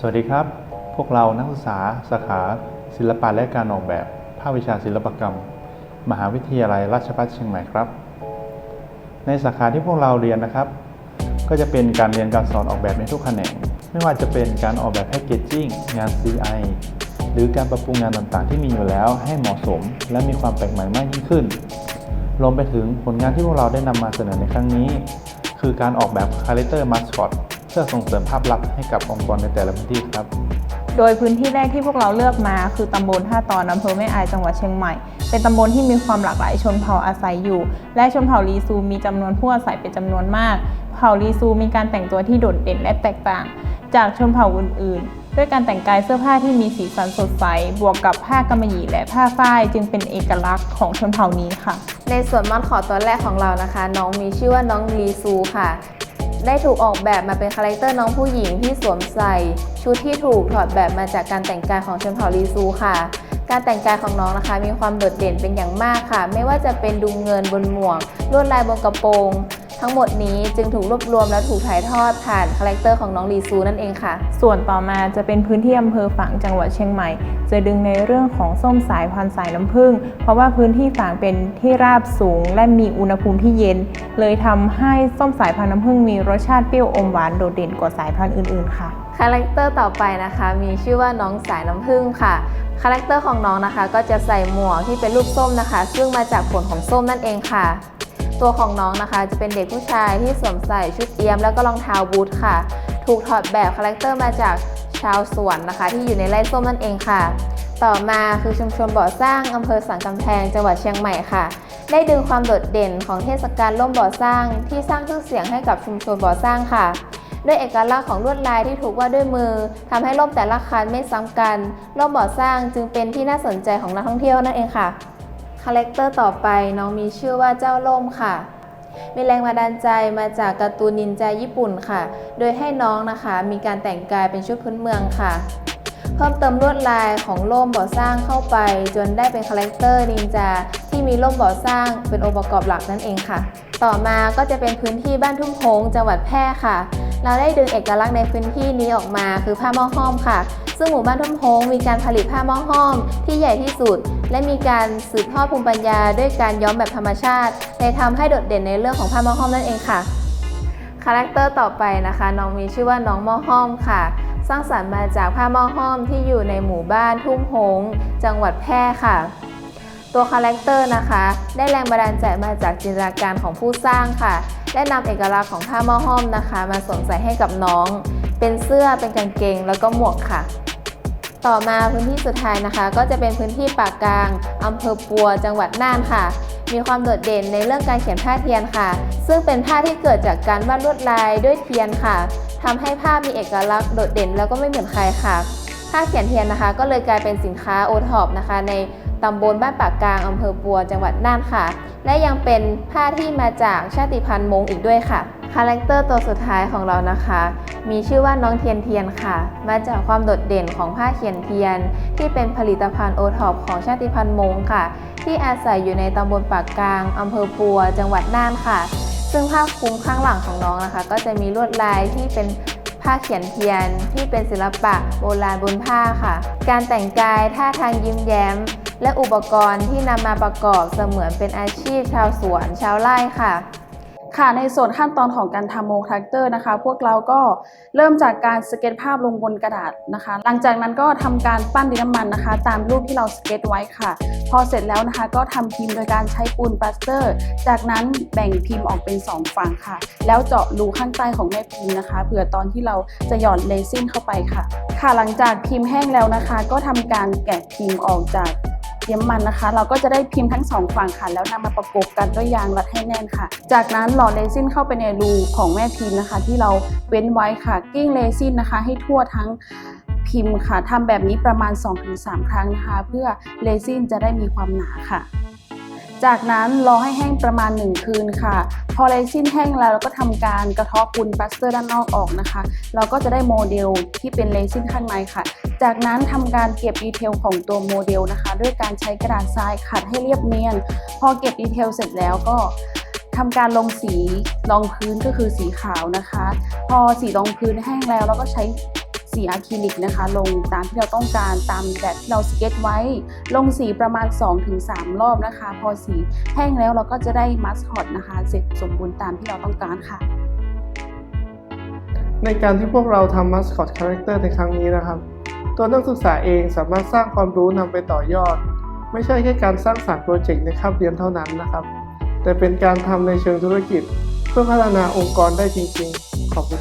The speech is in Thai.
สวัสดีครับ พวกเรานักศึกษาสาขาศิลปะและการออกแบบ ภาควิชาศิลปกรรม มหาวิทยาลัยราชภัฏเชียงใหม่ครับ ในสาขาที่พวกเราเรียนนะครับ ก็จะเป็นการเรียนการสอนออกแบบในทุกแขนง ไม่ว่าจะเป็นการออกแบบแพคเกจจิ้งงาน CI หรือการปรับปรุงงานต่างๆ ที่มีอยู่แล้วให้เหมาะสม และมีความแปลกใหม่มากยิ่งขึ้น รวมไปถึงผลงานที่พวกเราได้นำมาเสนอในครั้งนี้ คือการออกแบบคาแรคเตอร์มาสคอต เพื่อส่งเสริมภาพลักษณ์ให้กับองค์กรในแต่ละพื้นที่ครับ โดยพื้นที่แรกที่พวกเราเลือกมา คือตำบลท่าตอนอำเภอแม่อายจังหวัดเชียงใหม่ เป็นตำบลที่มีความหลากหลายชนเผ่าอาศัยอยู่ และชนเผ่าลีซูมีจำนวนผู้อาศัยเป็นจำนวนมาก เผ่าลีซูมีการแต่งตัวที่โดดเด่นและแตกต่าง จากชนเผ่าอื่น ๆ ด้วยการแต่งกายเสื้อผ้าที่มีสีสันสดใส บวกกับผ้ากำมะหยี่และผ้าฝ้ายจึงเป็นเอกลักษณ์ของชนเผ่านี้ค่ะ ในส่วนมัดขอตัวแรกของเรานะคะ น้องมีชื่อว่าน้องลีซูค่ะ ได้ถูกออกแบบมาเป็นคาแรคเตอร์น้องผู้หญิงที่สวมใส่ ชุดที่ถูกถอดแบบมาจากการแต่งกายของชนเผ่าลีซูค่ะ การแต่งกายของน้องนะคะ มีความโดดเด่นเป็นอย่างมากค่ะ ไม่ว่าจะเป็นดุมเงินบนหมวกลวดลายบนกระโปรง ทั้งหมดนี้จึงถูกรวบรวมและถูกถ่ายทอดผ่านคาแรคเตอร์ของน้องลีซูนั่นเองค่ะ ส่วนต่อมาจะเป็นพื้นที่อำเภอฝางจังหวัดเชียงใหม่ จะดึงในเรื่องของส้มสายพันธุ์สายน้ำผึ้งเพราะว่าพื้นที่ฝางเป็นที่ราบสูง และมีอุณหภูมิที่เย็น เลยทำให้ส้มสายพันธุ์น้ำผึ้งมีรสชาติเปรี้ยวอมหวานโดดเด่นกว่าสายพันธุ์อื่นๆค่ะคาแรคเตอร์ต่อไปนะคะ มีชื่อว่าน้องสายน้ำผึ้งค่ะคาแรคเตอร์ของน้องนะคะ ก็จะใส่หมวกที่เป็นรูปส้มนะคะ ซึ่งมาจากผลของส้มนั่นเองค่ะ ตัวของน้องนะคะจะเป็นเด็กผู้ชายที่สวมใส่ชุดเอียมแล้วก็รองเท้าบูทค่ะ ถูกถอดแบบคาแรคเตอร์มาจากชาวสวนนะคะ ที่อยู่ในไร่ส้มนั่นเองค่ะ ต่อมาคือชุมชนบ่อสร้างอำเภอสันกำแพงจังหวัดเชียงใหม่ค่ะ ได้ดึงความโดดเด่นของเทศกาลร่มบ่อสร้างที่สร้างชื่อเสียงให้กับชุมชนบ่อสร้างค่ะด้วยเอกลักษณ์ของลวดลายที่ถูกวาดด้วยมือทำให้ร่มแต่ละคันไม่ซ้ำกันร่มบ่อสร้างจึงเป็นที่น่าสนใจของนักท่องเที่ยวนั่นเองค่ะ คาแรคเตอร์ต่อไปน้องมีชื่อว่าเจ้าล่มค่ะ มีแรงบันดาลใจมาจากการ์ตูนนินจาญี่ปุ่นค่ะ โดยให้น้องนะคะมีการแต่งกายเป็นชุดพื้นเมืองค่ะ เพิ่มเติมลวดลายของร่มบ่อสร้างเข้าไป จนได้เป็นคาแรคเตอร์นินจาที่มีร่มบ่อสร้างเป็นองค์ประกอบหลักนั่นเองค่ะ ต่อมาก็จะเป็นพื้นที่บ้านทุ่งโฮงจังหวัดแพร่ค่ะ เราได้ดึงเอกลักษณ์ในพื้นที่นี้ออกมาคือผ้าหม้อห้อมค่ะ ซึ่งหมู่บ้านทุ่งโฮงมีการผลิตผ้าหม้อห้อมที่ใหญ่ที่สุด และมีการสืบทอดภูมิปัญญาด้วยการย้อมแบบธรรมชาติเลยทำให้โดดเด่นในเรื่องของผ้าหม้อห้อมนั่นเองค่ะคาแรคเตอร์ต่อไปนะคะ น้องมีชื่อว่าน้องหม้อห้อมค่ะ สร้างสรรค์มาจากผ้าหม้อห้อมที่อยู่ในหมู่บ้านทุ่งโฮงจังหวัดแพร่ค่ะ ตัวคาแรคเตอร์นะคะ ได้แรงบันดาลใจมาจากจินตนาการของผู้สร้างค่ะ ได้นำเอกลักษณ์ของผ้าหม้อห้อมนะคะ มาสวมใส่ให้กับน้อง เป็นเสื้อเป็นกางเกงแล้วก็หมวกค่ะ ต่อมาพื้นที่สุดท้ายนะคะ ก็จะเป็นพื้นที่ปากกลางอำเภอปัว จังหวัดน่านค่ะ มีความโดดเด่นในเรื่องการเขียนผ้าเทียนค่ะ ซึ่งเป็นผ้าที่เกิดจากการวาดลวดลายด้วยเทียนค่ะทำให้ผ้ามีเอกลักษณ์โดดเด่นแล้วก็ไม่เหมือนใครค่ะผ้าเขียนเทียนนะคะ ก็เลยกลายเป็นสินค้าโอท็อปนะคะ ในตำบลบ้านปากกลางอำเภอปัว จังหวัดน่านค่ะ และยังเป็นผ้าที่มาจากชาติพันธุ์มงอีกด้วยค่ะ คาแรคเตอร์ตัวสุดท้ายของเรานะคะ มีชื่อว่าน้องเทียนเทียนค่ะ มาจากความโดดเด่นของผ้าเขียนเทียน ที่เป็นผลิตภัณฑ์โอท็อปของชาติพันธุ์มงค่ะ ที่อาศัยอยู่ในตำบลปากกลางอำเภอปัว จังหวัดน่านค่ะ ซึ่งผ้าคลุมข้างหลังของน้องนะคะ ก็จะมีลวดลายที่เป็นผ้าเขียนเทียน ที่เป็นศิลปะโบราณบนผ้าค่ะ การแต่งกายท่าทางยิ้มแย้ม และอุปกรณ์ที่นำมาประกอบเสมือนเป็นอาชีพชาวสวนชาวไร่ค่ะ ค่ะในส่วนขั้นตอนของการทำโมแทรกเตอร์นะคะ พวกเราก็เริ่มจากการสเก็ตภาพลงบนกระดาษนะคะ หลังจากนั้นก็ทำการปั้นดินน้ำมันนะคะ ตามรูปที่เราสเก็ตไว้ค่ะ พอเสร็จแล้วนะคะ ก็ทำพิมพ์โดยการใช้ปูนปลาสเตอร์ จากนั้นแบ่งพิมพ์ออกเป็น 2 ฝั่งค่ะ แล้วเจาะรูข้างใต้ของแม่พิมพ์นะคะเผื่อตอนที่เราจะหย่อนเลซินเข้าไปค่ะ ค่ะหลังจากพิมพ์แห้งแล้วนะคะ ก็ทำการแกะพิมพ์ออกจาก เทียมมันนะคะ เราก็จะได้พิมพ์ทั้งสองฝั่งค่ะ แล้วนำมาประกบกันด้วยยางรัดให้แน่นค่ะ จากนั้นหล่อเลซินเข้าไปในรูของแม่พิมพ์นะคะ ที่เราเว้นไว้ค่ะ กิ้งเลซินนะคะ ให้ทั่วทั้งพิมพ์ค่ะทำแบบนี้ประมาณ 2-3 ครั้งนะคะ เพื่อเลซินจะได้มีความหนาค่ะ จากนั้นรอให้แห้งประมาณ 1 คืนค่ะ พอเรซินแห้งแล้วเราก็ทำการกระเทาะปูนปลาสเตอร์ด้านนอกออกนะคะ เราก็จะได้โมเดลที่เป็นเรซินข้างในค่ะ จากนั้นทำการเก็บดีเทลของตัวโมเดลนะคะ ด้วยการใช้กระดาษทรายขัดให้เรียบเนียน พอเก็บดีเทลเสร็จแล้วก็ทำการลงสีรองพื้นก็คือสีขาวนะคะ พอสีรองพื้นแห้งแล้วเราก็ใช้ สีอะคริลิกนะคะ ลงตามที่เราต้องการตามแบบที่เราสเก็ตไว้ ลงสีประมาณ 2-3 รอบนะคะ พอสีแห้งแล้วเราก็จะได้มัสคอตนะคะ เสร็จสมบูรณ์ตามที่เราต้องการค่ะ ในการที่พวกเราทำมัสคอตคาแรคเตอร์ในครั้งนี้นะครับ ตัวนักศึกษาเองสามารถสร้างความรู้นำไปต่อยอด ไม่ใช่แค่การสร้างสรรค์โปรเจกต์ในคาบเรียนเท่านั้นนะครับ แต่เป็นการทำในเชิงธุรกิจ เพื่อพัฒนาองค์กรได้จริง ๆ ขอบคุณ